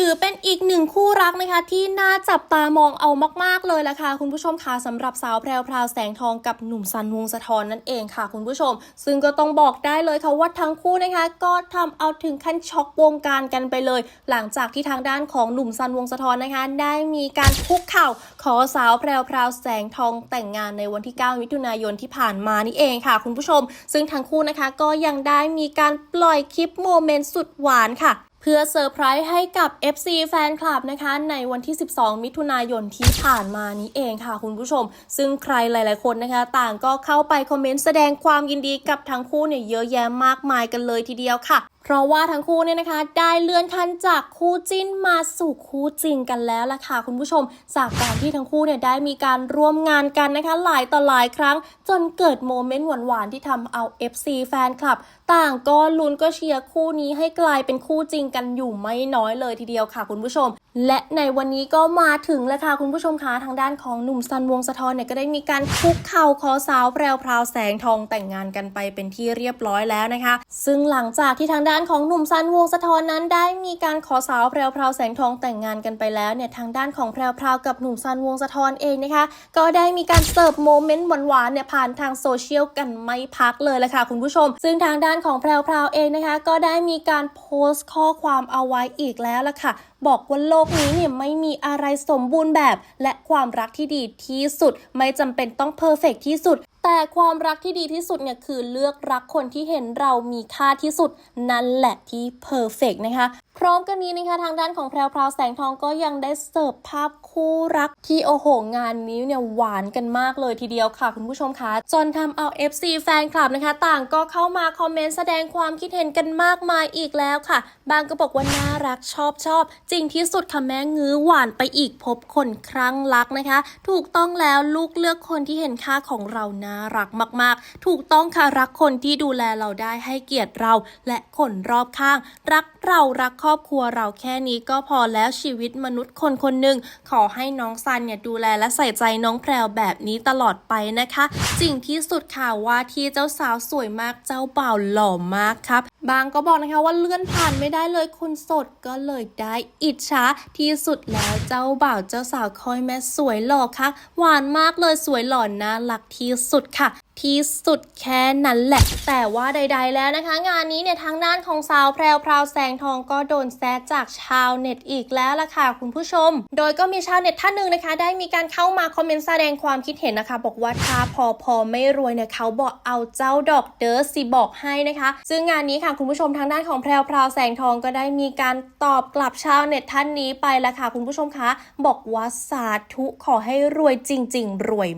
ถือเป็นอีกหนึ่งคู่รักนะคะที่น่าจับตามองเอามาก ๆ เลยละค่ะคุณผู้ชมค่ะสำหรับสาวแพรวพราวแสงทองกับหนุ่มซันวงสะทอนนั่นเองค่ะ คุณผู้ชม ซึ่งก็ต้องบอกได้เลยค่ะว่าทั้งคู่นะคะ ก็ทำเอาถึงขั้นช็อกวงการกันไปเลย หลังจากที่ทางด้านของหนุ่มซันวงสะทอนนะคะ ได้มีการคุกเข่าขอสาวแพรวพราวแสงทองแต่งงานในวันที่ 9 มิถุนายนที่ผ่านมานี่เองค่ะ คุณผู้ชม ซึ่งทั้งคู่นะคะก็ยังได้มีการปล่อยคลิปโมเมนต์สุดหวานค่ะ พื่อเซอร์ไพรส์ให้กับ FC แฟนคลับนะคะ ในวันที่ 12 มิถุนายนที่ผ่านมานี้เองค่ะคุณผู้ชม ซึ่งใครหลาย ๆ คนนะคะ ต่างก็เข้าไปคอมเมนต์แสดงความยินดีกับทั้งคู่เนี่ยเยอะแยะมากมายกันเลยทีเดียวค่ะ เพราะว่าทั้งคู่เนี่ยนะคะได้เลื่อนขั้นจากคู่จิ้นมาสู่คู่จริงกันแล้วล่ะค่ะคุณผู้ชม จากการที่ทั้งคู่เนี่ยได้มีการร่วมงานกันนะคะ หลายต่อหลายครั้ง จนเกิดโมเมนต์หวานๆที่ทำเอา FC แฟนคลับ ต่างก็ลุ้นก็เชียร์คู่นี้ให้กลายเป็นคู่จริงกันอยู่ไม่น้อยเลยทีเดียวค่ะคุณผู้ชม และในวันนี้ก็มาถึงแล้วค่ะคุณผู้ชมคะทางด้านของหนุ่มซันวงสะทอนเนี่ยก็ได้มีการคุกเข่าขอสาวแพรวพราวแสงทองแต่งงานกันไปเป็นที่เรียบร้อยแล้วนะคะ ซึ่งหลังจากที่ทางด้านของหนุ่มซันวงสะทอนนั้น ได้มีการขอสาวแพรวพราวแสงทองแต่งงานกันไปแล้วเนี่ยทางด้านของแพรวพราวกับหนุ่มซันวงสะทอนเองนะคะ ก็ได้มีการเสิร์ฟโมเมนต์หวานๆเนี่ยผ่านทางโซเชียลกันไม่พักเลยละค่ะคุณผู้ชม ซึ่งทางด้านของแพรวพราวเองนะคะ ก็ได้มีการโพสต์ข้อความเอาไว้อีกแล้วล่ะค่ะบอกว่าโลกนี้เนี่ยไม่มีอะไรสมบูรณ์แบบ และความรักที่ดีที่สุด ไม่จำเป็นต้องเพอร์เฟกที่สุด แต่ความรักที่ดีที่สุดเนี่ยคือเลือกรักคนที่เห็นเรามีค่าที่สุดนั่นแหละที่เพอร์เฟกนะคะ พร้อมกันนี้นะคะทางด้านของแพรวพราวแสงทองก็ยังได้เสิร์ฟภาพคู่รักที่โอ้โหงานนี้เนี่ยหวานกันมากเลยทีเดียวค่ะคุณผู้ชมคะจนทำเอา FC แฟนคลับนะคะ ต่างก็เข้ามาคอมเมนต์แสดงความคิดเห็นกันมากมายอีกแล้วค่ะ บางก็บอกว่าน่ารักชอบชอบจริงที่สุดค่ะแม่งื้อหวานไปอีกพบคนครั้งรักนะคะ ถูกต้องแล้วลูกเลือกคนที่เห็นค่าของเราน่ารักมากๆ ถูกต้องค่ะรักคนที่ดูแลเราได้ให้เกียรติเรา และคนรอบข้าง รักเรารักครอบครัวเราแค่นี้ก็พอแล้วชีวิตมนุษย์คนคนหนึ่งขอให้น้องซันเนี่ยดูแลและใส่ใจน้องแพรวแบบนี้ตลอดไปนะคะจริงที่สุดค่ะว่าที่เจ้าสาวสวยมากเจ้าบ่าวหล่อมากครับ บางก็บอกนะคะว่าเลื่อนผ่านไม่ได้เลยคนโสดก็เลยได้อิจฉาที่สุดแล้วเจ้าบ่าวเจ้าสาวคอยแม่สวยหล่อค่ะหวานมากเลยสวยหล่อน่ารักที่สุดค่ะ ที่สุดแค่นั้นแหละ แต่ว่าใด ๆ แล้วนะคะ งานนี้เนี่ยทางด้านของสาวแพรวพราวแสงทองก็โดนแซะจากชาวเน็ตอีกแล้วล่ะค่ะคุณผู้ชม โดยก็มีชาวเน็ตท่านหนึ่งนะคะ ได้มีการเข้ามาคอมเมนต์แสดงความคิดเห็นนะคะ บอกว่าถ้าพอพอไม่รวยเนี่ยเขาบอกเอาเจ้าดอกเดิร์สิบอกให้นะคะ ซึ่งงานนี้ค่ะคุณผู้ชมทางด้านของแพรวพราวแสงทองก็ได้มีการตอบกลับชาวเน็ตท่านนี้ไปละค่ะคุณผู้ชมคะ บอกว่าสาธุขอให้รวยจริง ๆ รวย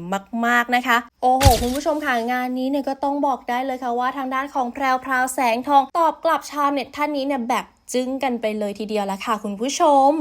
มาก ๆนะคะ โอ้โหคุณผู้ชมคะค่ะงานนี้เนี่ยก็ต้องบอกได้เลยค่ะว่าทางด้านของแพรวพราวแสงทองตอบกลับชาวเน็ตท่านนี้เนี่ยแบบจึ้งกันไปเลยทีเดียวละค่ะคุณผู้ชม